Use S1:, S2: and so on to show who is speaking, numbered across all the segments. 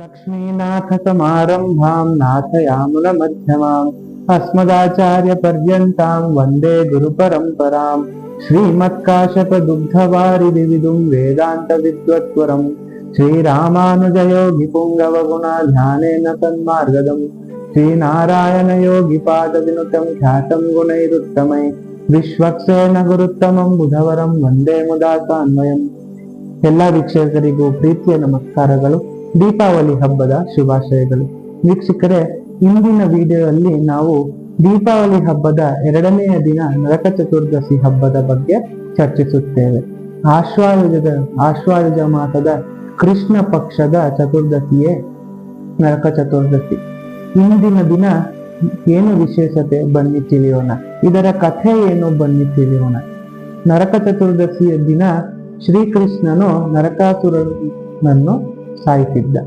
S1: लक्ष्मीनाथसमारम्भां नाथयामुनमध्यमाम् अस्मदाचार्यपर्यन्तां वन्दे गुरुपरम्परां श्रीमत्काशपदुग्धवारिदिविदुं वेदान्तविद्वत्वरम् श्रीरामानुजयोगिपुङ्गवगुणाध्यानेन तन्मार्गदम् श्रीनारायणयोगिपादविनुतं ख्यातं गुणैरुत्तमै ವಿಶ್ವಕ್ಸೇನ ಗುರುತ್ತಮಂ ಬುಧವರಂ ವಂದೇ ಮುದಾ ಸಾನ್ವಯಂ ಎಲ್ಲ ವೀಕ್ಷಕರಿಗೂ ಪ್ರೀತಿಯ ನಮಸ್ಕಾರಗಳು ದೀಪಾವಳಿ ಹಬ್ಬದ ಶುಭಾಶಯಗಳು. ವೀಕ್ಷಕರೇ, ಇಂದಿನ ವಿಡಿಯೋದಲ್ಲಿ ನಾವು ದೀಪಾವಳಿ ಹಬ್ಬದ ಎರಡನೆಯ ದಿನ ನರಕ ಚತುರ್ದಶಿ ಹಬ್ಬದ ಬಗ್ಗೆ ಚರ್ಚಿಸುತ್ತೇವೆ. ಆಶ್ವಾಯುಜದ, ಆಶ್ವಾಯುಜ ಮಾಸದ ಕೃಷ್ಣ ಪಕ್ಷದ ಚತುರ್ದಶಿಯೇ ನರಕ ಚತುರ್ದಶಿ. ಇಂದಿನ ದಿನ ಏನು ವಿಶೇಷತೆ ಬನ್ನಿ ತಿಳಿಯೋಣ. ಇದರ ಕಥೆ ಏನು ಬನ್ನಿ ತಿಳಿಯೋಣ. ನರಕ ಚತುರ್ದಶಿಯ ದಿನ ಶ್ರೀಕೃಷ್ಣನು ನರಕಾಸುರನನ್ನು ಸಾಯಿಸಿದ್ದ.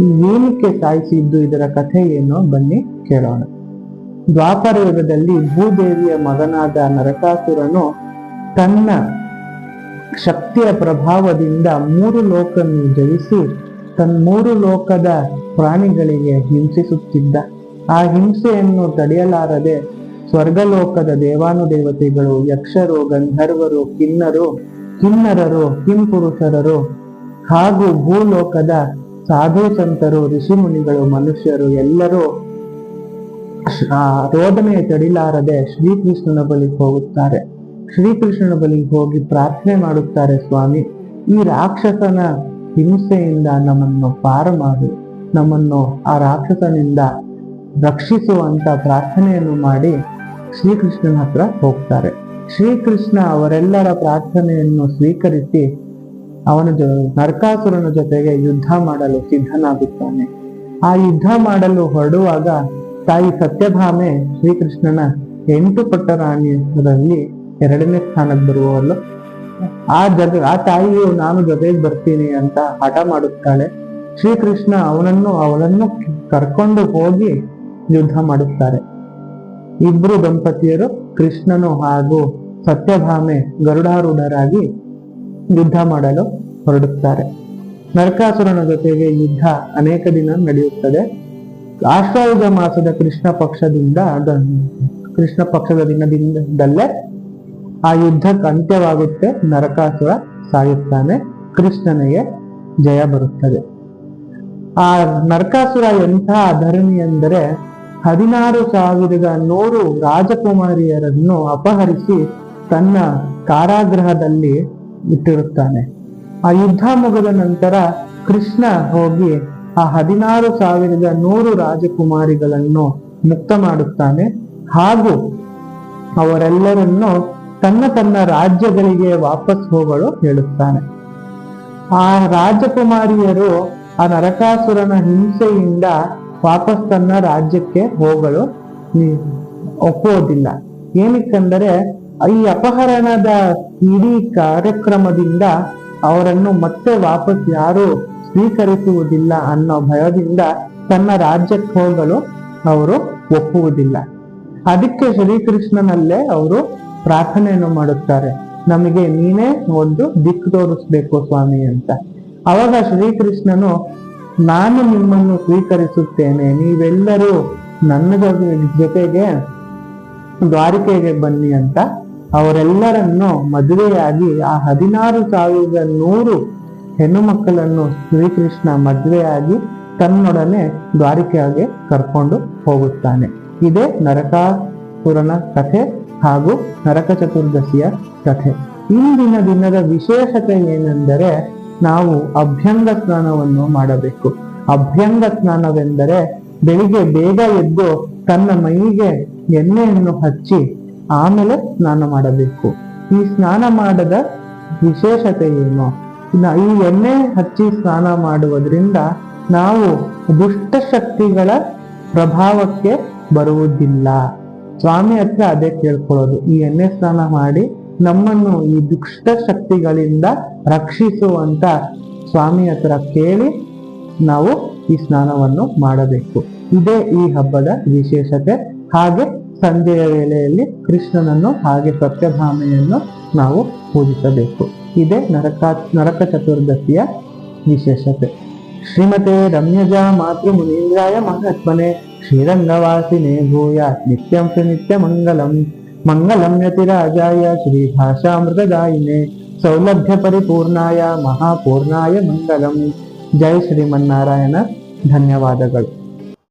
S1: ಏನಕ್ಕೆ ಸಾಯಿಸಿದ್ದು? ಇದರ ಕಥೆ ಏನು? ಬನ್ನಿ ಕೇಳೋಣ. ದ್ವಾಪರ ಯುಗದಲ್ಲಿ ಭೂದೇವಿಯ ಮಗನಾದ ನರಕಾಸುರನು ತನ್ನ ಶಕ್ತಿಯ ಪ್ರಭಾವದಿಂದ ಮೂರು ಲೋಕವನ್ನು ಜಯಿಸಿ ತನ್ನ ಮೂರು ಲೋಕದ ಪ್ರಾಣಿಗಳಿಗೆ ಹಿಂಸಿಸುತ್ತಿದ್ದ. ಆ ಹಿಂಸೆಯನ್ನು ತಡೆಯಲಾರದೆ ಸ್ವರ್ಗಲೋಕದ ದೇವಾನುದೇವತೆಗಳು ಯಕ್ಷರು, ಗಂಧರ್ವರು, ಕಿನ್ನರು, ಕಿನ್ನರರು, ಕಿಂಪುರುಷರರು ಹಾಗೂ ಭೂಲೋಕದ ಸಾಧು ಸಂತರು ಋಷಿಮುನಿಗಳು ಮನುಷ್ಯರು ಎಲ್ಲರೂ ರೋದನೆ ತಡಿಲಾರದೆ ಶ್ರೀಕೃಷ್ಣನ ಬಳಿಗೆ ಹೋಗುತ್ತಾರೆ. ಶ್ರೀಕೃಷ್ಣನ ಬಳಿಗೆ ಹೋಗಿ ಪ್ರಾರ್ಥನೆ ಮಾಡುತ್ತಾರೆ ಸ್ವಾಮಿ. ಈ ರಾಕ್ಷಸನ ಹಿಂಸೆಯಿಂದ ನಮ್ಮನ್ನು ಪಾರು ಮಾಡು. ನಮ್ಮನ್ನು ಆ ರಾಕ್ಷಸನಿಂದ ರಕ್ಷಿಸುವಂತ ಪ್ರಾರ್ಥನೆಯನ್ನು ಮಾಡಿ ಶ್ರೀಕೃಷ್ಣನ ಹತ್ರ ಹೋಗ್ತಾರೆ. ಶ್ರೀಕೃಷ್ಣ ಅವರೆಲ್ಲರ ಪ್ರಾರ್ಥನೆಯನ್ನು ಸ್ವೀಕರಿಸಿ ಅವನ ನರಕಾಸುರನ ಜೊತೆಗೆ ಯುದ್ಧ ಮಾಡಲು ಸಿದ್ಧನಾಗುತ್ತಾನೆ. ಆ ಯುದ್ಧ ಮಾಡಲು ಹೊರಡುವಾಗ ತಾಯಿ ಸತ್ಯಭಾಮೆ ಶ್ರೀಕೃಷ್ಣನ ಎಂಟು ಪಟ್ಟ ರಾಣಿಯರಲ್ಲಿ ಎರಡನೇ ಸ್ಥಾನಕ್ಕೆ ಬರುವವಳು. ಆ ಜಗ, ಆ ತಾಯಿಯು ನಾನು ಜೊತೆಗೆ ಬರ್ತೀನಿ ಅಂತ ಹಠ ಮಾಡುತ್ತಾಳೆ. ಶ್ರೀಕೃಷ್ಣ ಅವನನ್ನು ಅವಳನ್ನು ಕರ್ಕೊಂಡು ಹೋಗಿ ಯುದ್ಧ ಮಾಡುತ್ತಾರೆ. ಇಬ್ರು ದಂಪತಿಯರು ಕೃಷ್ಣನು ಹಾಗೂ ಸತ್ಯಭಾಮೆ ಗರುಡಾರೂಢರಾಗಿ ಯುದ್ಧ ಮಾಡಲು ಹೊರಡುತ್ತಾರೆ. ನರಕಾಸುರನ ಜೊತೆಗೆ ಯುದ್ಧ ಅನೇಕ ದಿನ ನಡೆಯುತ್ತದೆ. ಆಶ್ವಾಯುಧ ಮಾಸದ ಕೃಷ್ಣ ಪಕ್ಷದಿಂದ ಕೃಷ್ಣ ಪಕ್ಷದ ದಿನದಿಂದಲೇ ಆ ಯುದ್ಧಕ್ಕೆ ಅಂತ್ಯವಾಗುತ್ತೆ. ನರಕಾಸುರ ಸಾಯುತ್ತಾನೆ. ಕೃಷ್ಣನಿಗೆ ಜಯ ಬರುತ್ತದೆ. ಆ ನರಕಾಸುರ ಎಂಥ ಅಧರ್ಮಿ ಎಂದರೆ ಹದಿನಾರು ಸಾವಿರದ ನೂರು ರಾಜಕುಮಾರಿಯರನ್ನು ಅಪಹರಿಸಿ ತನ್ನ ಕಾರಾಗೃಹದಲ್ಲಿ ಇಟ್ಟಿರುತ್ತಾನೆ. ಆ ಯುದ್ಧ ಮುಗಿದ ನಂತರ ಕೃಷ್ಣ ಹೋಗಿ ಆ ಹದಿನಾರು ಸಾವಿರದ ನೂರು ರಾಜಕುಮಾರಿಗಳನ್ನು ಮುಕ್ತ ಮಾಡುತ್ತಾನೆ. ಹಾಗೂ ಅವರೆಲ್ಲರನ್ನು ತನ್ನ ತನ್ನ ರಾಜ್ಯಗಳಿಗೆ ವಾಪಸ್ ಹೋಗಲು ಹೇಳುತ್ತಾನೆ. ಆ ರಾಜಕುಮಾರಿಯರು ಆ ನರಕಾಸುರನ ಹಿಂಸೆಯಿಂದ ವಾಪಸ್ ತನ್ನ ರಾಜ್ಯಕ್ಕೆ ಹೋಗಲು ಒಪ್ಪುವುದಿಲ್ಲ. ಏನಕ್ಕೆಂದರೆ ಈ ಅಪಹರಣದ ಇಡೀ ಕಾರ್ಯಕ್ರಮದಿಂದ ಅವರನ್ನು ಮತ್ತೆ ವಾಪಸ್ ಯಾರು ಸ್ವೀಕರಿಸುವುದಿಲ್ಲ ಅನ್ನೋ ಭಯದಿಂದ ತನ್ನ ರಾಜ್ಯಕ್ಕೆ ಹೋಗಲು ಅವರು ಒಪ್ಪುವುದಿಲ್ಲ. ಅದಕ್ಕೆ ಶ್ರೀಕೃಷ್ಣನಲ್ಲೇ ಅವರು ಪ್ರಾರ್ಥನೆಯನ್ನು ಮಾಡುತ್ತಾರೆ. ನಮಗೆ ನೀನೇ ಒಂದು ದಿಕ್ಕು ತೋರಿಸ್ಬೇಕು ಸ್ವಾಮಿ ಅಂತ. ಅವಾಗ ಶ್ರೀಕೃಷ್ಣನು, ನಾನು ನಿಮ್ಮನ್ನು ಸ್ವೀಕರಿಸುತ್ತೇನೆ, ನೀವೆಲ್ಲರೂ ನನ್ನ ಜೊತೆ- ಜೊತೆಗೆ ದ್ವಾರಿಕೆಗೆ ಬನ್ನಿ ಅಂತ ಅವರೆಲ್ಲರನ್ನು ಮದುವೆಯಾಗಿ ಆ ಹದಿನಾರು ಸಾವಿರದ ನೂರು ಹೆಣ್ಣು ಮಕ್ಕಳನ್ನು ಶ್ರೀಕೃಷ್ಣ ಮದುವೆಯಾಗಿ ತನ್ನೊಡನೆ ದ್ವಾರಿಕೆಗೆ ಕರ್ಕೊಂಡು ಹೋಗುತ್ತಾನೆ. ಇದೇ ನರಕಾಸುರನ ಕಥೆ ಹಾಗೂ ನರಕ ಚತುರ್ದಶಿಯ ಕಥೆ. ಇಂದಿನ ದಿನದ ವಿಶೇಷತೆ ಏನೆಂದರೆ ನಾವು ಅಭ್ಯಂಗ ಸ್ನಾನವನ್ನು ಮಾಡಬೇಕು. ಅಭ್ಯಂಗ ಸ್ನಾನವೆಂದರೆ ಬೆಳಿಗ್ಗೆ ಬೇಗ ಎದ್ದು ತನ್ನ ಮೈಗೆ ಎಣ್ಣೆಯನ್ನು ಹಚ್ಚಿ ಆಮೇಲೆ ಸ್ನಾನ ಮಾಡಬೇಕು. ಈ ಸ್ನಾನ ಮಾಡದ ವಿಶೇಷತೆ ಏನು? ಈ ಎಣ್ಣೆ ಹಚ್ಚಿ ಸ್ನಾನ ಮಾಡುವುದರಿಂದ ನಾವು ದುಷ್ಟಶಕ್ತಿಗಳ ಪ್ರಭಾವಕ್ಕೆ ಬರುವುದಿಲ್ಲ. ಸ್ವಾಮಿ ಹತ್ರ ಅದೇ ಕೇಳ್ಕೊಳ್ಳೋದು. ಈ ಎಣ್ಣೆ ಸ್ನಾನ ಮಾಡಿ ನಮ್ಮನ್ನು ಈ ದುಷ್ಟ ಶಕ್ತಿಗಳಿಂದ ರಕ್ಷಿಸುವಂತ ಸ್ವಾಮಿ ಹತ್ರ ಕೇಳಿ ನಾವು ಈ ಸ್ನಾನವನ್ನು ಮಾಡಬೇಕು. ಇದೇ ಈ ಹಬ್ಬದ ವಿಶೇಷತೆ. ಹಾಗೆ ಸಂಜೆಯ ವೇಳೆಯಲ್ಲಿ ಕೃಷ್ಣನನ್ನು ಹಾಗೆ ಸತ್ಯಭಾಮೆಯನ್ನು ನಾವು ಪೂಜಿಸಬೇಕು. ಇದೇ ನರಕ ನರಕ ಚತುರ್ದಶಿಯ ವಿಶೇಷತೆ. ಶ್ರೀಮತೆ ರಮ್ಯಜಾ ಮಾತೃ ಮುನೀಂದ್ರಾಯ ಮಹಾತ್ಮನೆ, ಶ್ರೀರಂಗವಾಸಿನೇ ಭೂಯಾ, ನಿತ್ಯಂ ಶ್ರೀ ನಿತ್ಯ ಮಂಗಲಂ ಮಂಗಲಂ ಯತಿರಾಜಾಯ ಶ್ರೀಭಾಷಾಮೃತದಾಯಿನೆ, ಸೌಲಭ್ಯ ಪರಿಪೂರ್ಣಾಯ, ಮಹಾಪೂರ್ಣಾಯ ಮಂಗಲಂ. ಜೈ ಶ್ರೀಮನ್ನಾರಾಯಣ. ಧನ್ಯವಾದಗಳು.